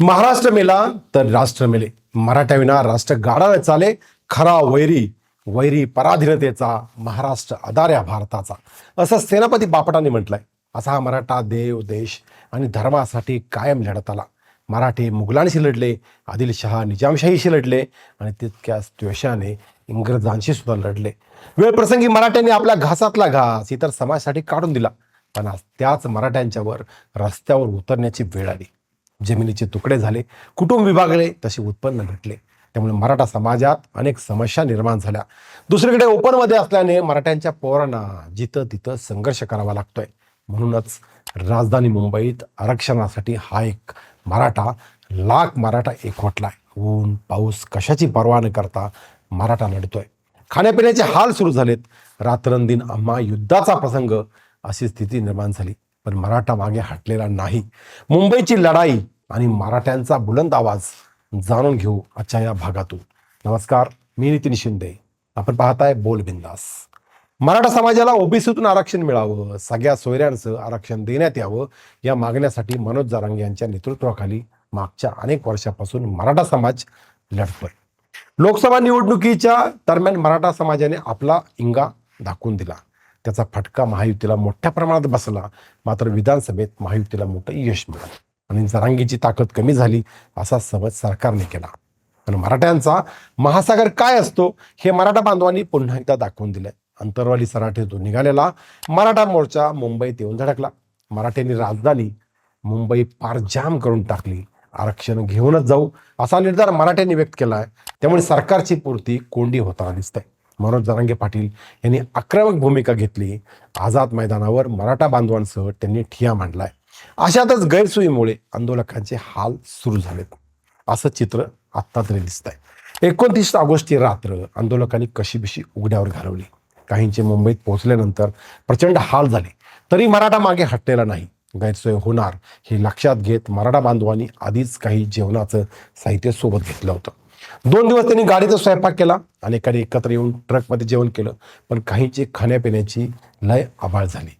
महाराष्ट्र मेला तर राष्ट्र मेले. मराठ्याविना राष्ट्र गाडाला चाले खरा वैरी वैरी पराधीनतेचा महाराष्ट्र आधार्या भारताचा. असं सेनापती बापटाने म्हटलंय. असा हा मराठा देव देश आणि धर्मासाठी कायम लढत आला. मराठे मुघलांशी लढले आदिलशहा निजामशाहीशी लढले आणि तितक्याच द्वेषाने इंग्रजांशी सुद्धा लढले. वेळप्रसंगी मराठ्यांनी आपल्या घासातला घास इतर समाजासाठी काढून दिला. पण आज त्याच मराठ्यांच्यावर रस्त्यावर उतरण्याची वेळ आली. जमिनीचे तुकडे झाले कुटुंब विभागले तसे उत्पन्न घटले त्यामुळे मराठा समाजात अनेक समस्या निर्माण झाल्या. दुसरीकडे ओपनमध्ये असल्याने मराठ्यांच्या पोरांना जिथं तिथं संघर्ष करावा लागतोय. म्हणूनच राजधानी मुंबईत आरक्षणासाठी हा एक मराठा लाख मराठा एकवटलाय. ऊन पाऊस कशाची पर्वा न करता मराठा लढतोय. खाण्यापिण्याचे हाल सुरू झालेत. रात्रंदिन आम्हा युद्धाचा प्रसंग अशी स्थिती निर्माण झाली. पण मराठा मागे हटलेला नाही. मुंबईची लढाई आणि मराठ्यांचा बुलंद आवाज जाणून घेऊ आजच्या या भागातून. नमस्कार मी नितीन शिंदे. आपण पाहताय बोल बिंदास. मराठा समाजाला ओबीसीतून आरक्षण मिळावं सगळ्या सोयऱ्यांचं आरक्षण देण्यात यावं या मागण्यासाठी मनोज जारांगे यांच्या नेतृत्वाखाली मागच्या अनेक वर्षापासून मराठा समाज लढतोय. लोकसभा निवडणुकीच्या दरम्यान मराठा समाजाने आपला इंगा दाखवून दिला. त्याचा फटका महायुतीला मोठ्या प्रमाणात बसला. मात्र विधानसभेत महायुतीला मोठं यश मिळालं. आणि जरांगीची ताकद कमी झाली असा समज सरकारने केला. पण मराठ्यांचा महासागर काय असतो हे मराठा बांधवांनी पुन्हा एकदा दाखवून दिलंय. अंतरवाली सराठेतून निघालेला मराठा मोर्चा मुंबईत येऊन धडकला. मराठ्यांनी राजधानी मुंबई पार जाम करून टाकली. आरक्षण घेऊनच जाऊ असा निर्धार मराठ्यांनी व्यक्त केला आहे त्यामुळे सरकारची पूर्ती कोंडी होताना दिसत आहे मनोज जरांगे पाटील यांनी आक्रमक भूमिका घेतली. आझाद मैदानावर मराठा बांधवांसह त्यांनी ठिया मांडलाय. अशातच गैरसोयीमुळे आंदोलकांचे हाल सुरू झालेत. असं चित्र आत्ता तरी दिसत आहे एकोणतीस ऑगस्टची रात्र आंदोलकांनी कशीबशी उघड्यावर घालवली. काहींचे मुंबईत पोहोचल्यानंतर प्रचंड हाल झाले. तरी मराठा मागे हटलेला नाही. गैरसोय होणार हे लक्षात घेत मराठा बांधवांनी आधीच काही जेवणाचं साहित्य सोबत घेतलं होतं. दोन दिवस त्यांनी गाडीचा स्वयंपाक केला अनेकांनी एकत्र येऊन ट्रकमध्ये जेवण केलं. पण काहींची खाण्यापिण्याची लय आबाळ झाली.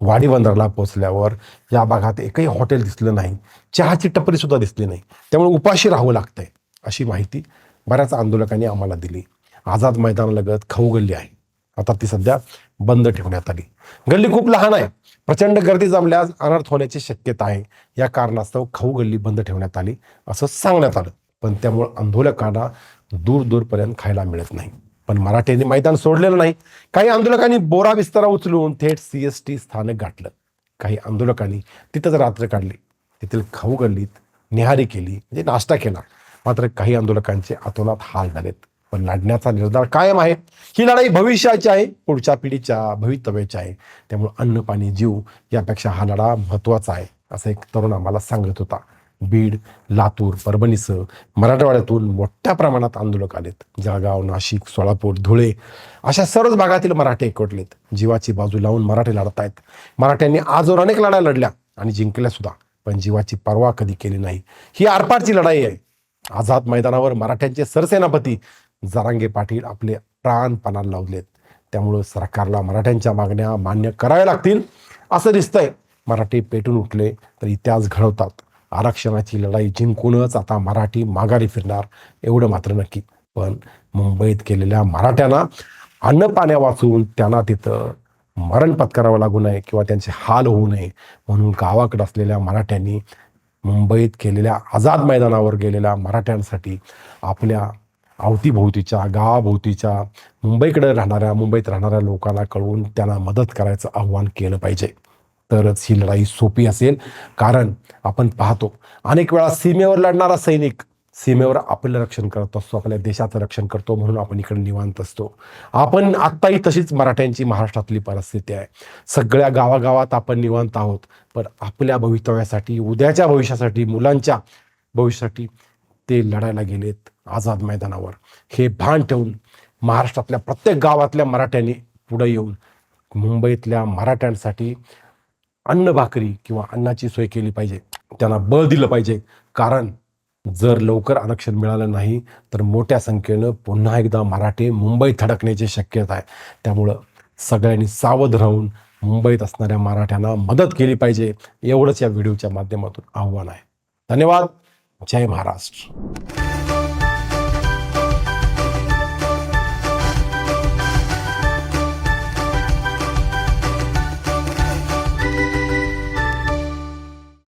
वाडी बंदरला पोहोचल्यावर या भागात एकही हॉटेल दिसलं नाही. चहाची टपरी सुद्धा दिसली नाही. त्यामुळे उपाशी राहावं लागतंय अशी माहिती बऱ्याच आंदोलकांनी आम्हाला दिली. आझाद मैदानालगत खाऊ गल्ली आहे. आता ती सध्या बंद ठेवण्यात आली. गल्ली खूप लहान आहे. प्रचंड गर्दी जमल्यास अनर्थ होण्याची शक्यता आहे. या कारणास्तव खाऊ गल्ली बंद ठेवण्यात आली असं सांगण्यात आलं. पण त्यामुळं आंदोलकांना दूर दूरपर्यंत खायला मिळत नाही. पण मराठ्यांनी मैदान सोडलेलं नाही. काही आंदोलकांनी बोरा विस्तारा उचलून थेट सी एस टी स्थानक गाठलं. काही आंदोलकांनी तिथंच रात्र काढली. तेथील खाऊ गल्लीत निहारी केली. म्हणजे नाश्ता केला. मात्र काही आंदोलकांचे अतोनात हाल झालेत. पण लढण्याचा निर्धार कायम आहे. ही लढाई भविष्याची आहे. पुढच्या पिढीच्या भवितव्याची आहे. त्यामुळे अन्न पाणी जीव यापेक्षा हा लढा महत्त्वाचा आहे असं एक तरुण आम्हाला सांगत होता. बीड लातूर परभणीसह मराठवाड्यातून मोठ्या प्रमाणात आंदोलक आलेत. जळगाव नाशिक सोलापूर धुळे अशा सर्वच भागातील मराठे एकवटलेत. जीवाची बाजू लावून मराठे लढत आहेत मराठ्यांनी आजवर अनेक लढाई लढल्या आणि जिंकल्या सुद्धा. पण जीवाची पर्वा कधी केली नाही. ही आरपारची लढाई आहे. आझाद मैदानावर मराठ्यांचे सरसेनापती जरांगे पाटील आपले प्राण पणाला लावलेत. त्यामुळं सरकारला मराठ्यांच्या मागण्या मान्य कराव्या लागतील असं दिसतंय. मराठी पेटून उठले तर इतिहास घडवतात. आरक्षणाची लढाई जिंकूनच आता मराठी माघारी फिरणार एवढं मात्र नक्की. पण मुंबईत केलेल्या मराठ्यांना अन्न पाण्या वाचून त्यांना तिथं मरण पत्करावं लागू नये किंवा त्यांचे हाल होऊ नये म्हणून गावाकडे असलेल्या मराठ्यांनी मुंबईत केलेल्या आझाद मैदानावर गेलेल्या मराठ्यांसाठी आपल्या अवतीभोवतीच्या गावाभोवतीच्या मुंबईकडे राहणाऱ्या मुंबईत राहणाऱ्या लोकांना कळवून त्यांना मदत करायचं आव्हान केलं पाहिजे. तरच ही लढाई सोपी असेल. कारण आपण पाहतो अनेक वेळा सीमेवर लढणारा सैनिक सीमेवर आपलं रक्षण करत असतो आपल्या देशाचं रक्षण करतो म्हणून आपण इकडे निवांत असतो. आपण आत्ताही तशीच मराठ्यांची महाराष्ट्रातली परिस्थिती आहे. सगळ्या गावागावात आपण निवांत आहोत पण आपल्या भवितव्यासाठी उद्याच्या भविष्यासाठी मुलांच्या भविष्यासाठी ते लढायला गेलेत आझाद मैदानावर. हे भान ठेवून महाराष्ट्रातल्या प्रत्येक गावातल्या मराठ्यांनी पुढे येऊन मुंबईतल्या मराठ्यांसाठी अन्न भाकरी किंवा अन्नाची सोय केली पाहिजे. त्यांना बळ दिलं पाहिजे. कारण जर लवकर आरक्षण मिळालं नाही तर मोठ्या संख्येनं पुन्हा एकदा मराठी मुंबईत थडकण्याची शक्यता आहे. त्यामुळं सगळ्यांनी सावध राहून मुंबईत असणाऱ्या मराठ्यांना मदत केली पाहिजे. एवढंच या व्हिडिओच्या माध्यमातून आव्हान आहे. धन्यवाद. जय महाराष्ट्र.